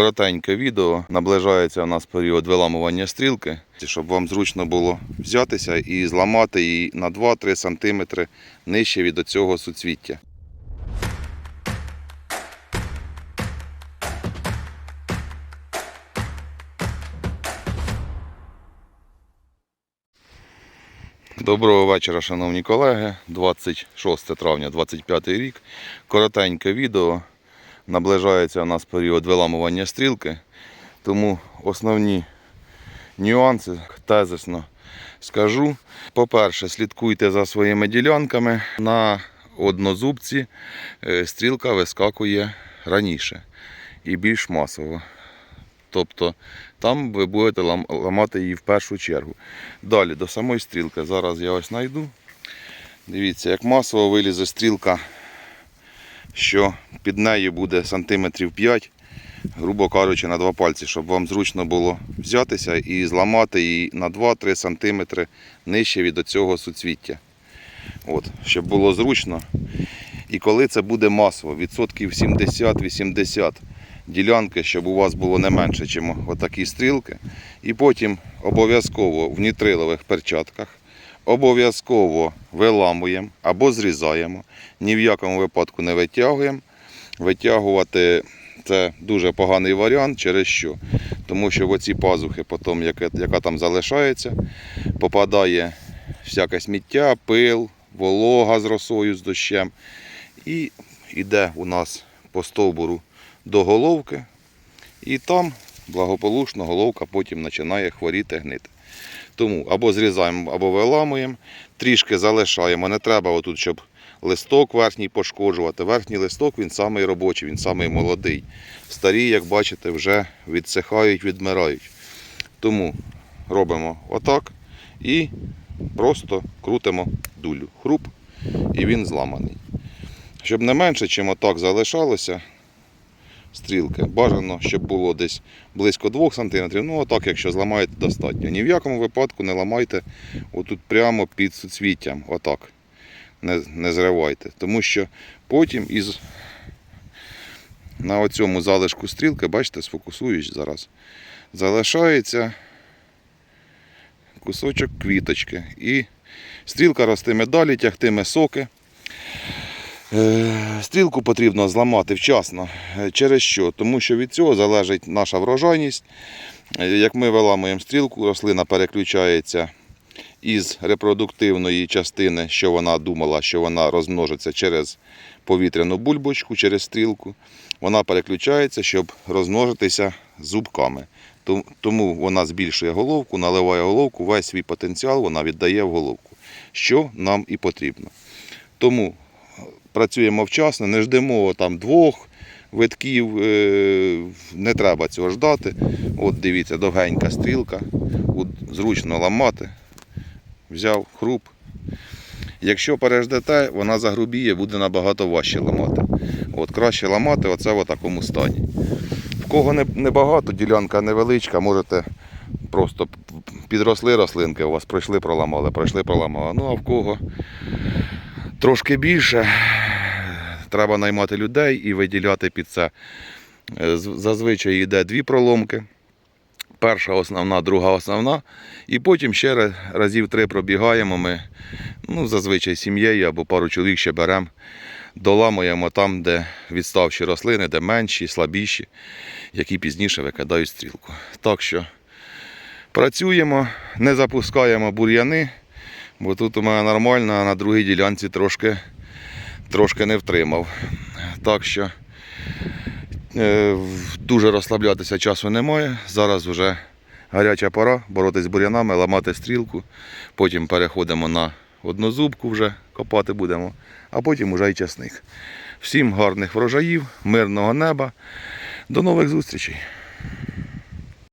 Коротеньке відео. Наближається у нас період виламування стрілки, щоб вам зручно було взятися і зламати її на 2-3 см нижче від цього суцвіття. Доброго вечора, шановні колеги. 26 травня 25 рік. Коротеньке відео. Наближається у нас період виламування стрілки. Тому основні нюанси тезисно скажу. По-перше, слідкуйте за своїми ділянками. На однозубці е, стрілка вискакує раніше і більш масово. Тобто там ви будете ламати її в першу чергу. Далі до самої стрілки. Зараз я ось знайду. Дивіться, як масово вилізе стрілка, що під нею буде сантиметрів 5, грубо кажучи, на два пальці, щоб вам зручно було взятися і зламати її на 2-3 сантиметри нижче від цього суцвіття. От, щоб було зручно. І коли це буде масово, відсотків 70-80 ділянки, щоб у вас було не менше, ніж отакі стрілки. І потім обов'язково в нітрилових перчатках, обов'язково виламуємо або зрізаємо. Ні в якому випадку не витягуємо. Витягувати це дуже поганий варіант, через що? Тому що в оці пазухи, потім, яке- яка там залишається, попадає всяке сміття, пил, волога з росою, з дощем. І йде у нас по стовбуру до головки, і там благополучно головка потім починає хворіти, гнити. Тому або зрізаємо, або виламуємо, трішки залишаємо. Не треба отут, щоб листок верхній пошкоджувати. Верхній листок він самий робочий, він самий молодий. Старі, як бачите, вже відсихають, відмирають. Тому робимо отак і просто крутимо дулю. Хруп, і він зламаний. Щоб не менше, чим отак залишалося, стрілки. Бажано, щоб було десь близько 2 см. Ну, отак, якщо зламаєте, достатньо. Ні в якому випадку не ламайте отут прямо під суцвіттям. Отак. Не, не зривайте. Тому що потім із на оцьому залишку стрілки, бачите, сфокусуюсь зараз. Залишається кусочок квіточки. І стрілка ростиме далі, тягтиме соки. Е, Стрілку потрібно зламати вчасно. Е, Через що? Тому що від цього залежить наша врожайність. Е, Як ми виламуємо стрілку, рослина переключається із репродуктивної частини, що вона думала, що вона розмножиться через повітряну бульбочку, через стрілку. Вона переключається, щоб розмножитися зубками. Тому вона збільшує головку, наливає головку, весь свій потенціал вона віддає в головку, що нам і потрібно. Тому працюємо вчасно, не ждемо там двох витків, е, не треба цього ждати. От дивіться, довгенька стрілка, от зручно ламати. Взяв хруп. Якщо переждете, вона загрубіє, буде набагато важче ламати. От, краще ламати оце в такому стані. В кого не- небагато, ділянка невеличка, можете просто підросли рослинки, у вас пройшли, проламали, пройшли, проламали. Ну а в кого трошки більше, треба наймати людей і виділяти під це. Е, Зазвичай йде дві проломки. Перша основна, друга основна. І потім ще разів три пробігаємо ми, ну, зазвичай сім'єю або пару чоловік ще беремо, доламуємо там, де відставші рослини, де менші, слабіші, які пізніше викидають стрілку. Так що працюємо, не запускаємо бур'яни, бо тут у мене нормально, а на другій ділянці трошки, трошки не втримав. Так що е, дуже розслаблятися часу немає. Зараз вже гаряча пора боротися з бур'янами, ламати стрілку. Потім переходимо на однозубку вже копати будемо, а потім уже й часник. Всім гарних врожаїв, мирного неба. До нових зустрічей!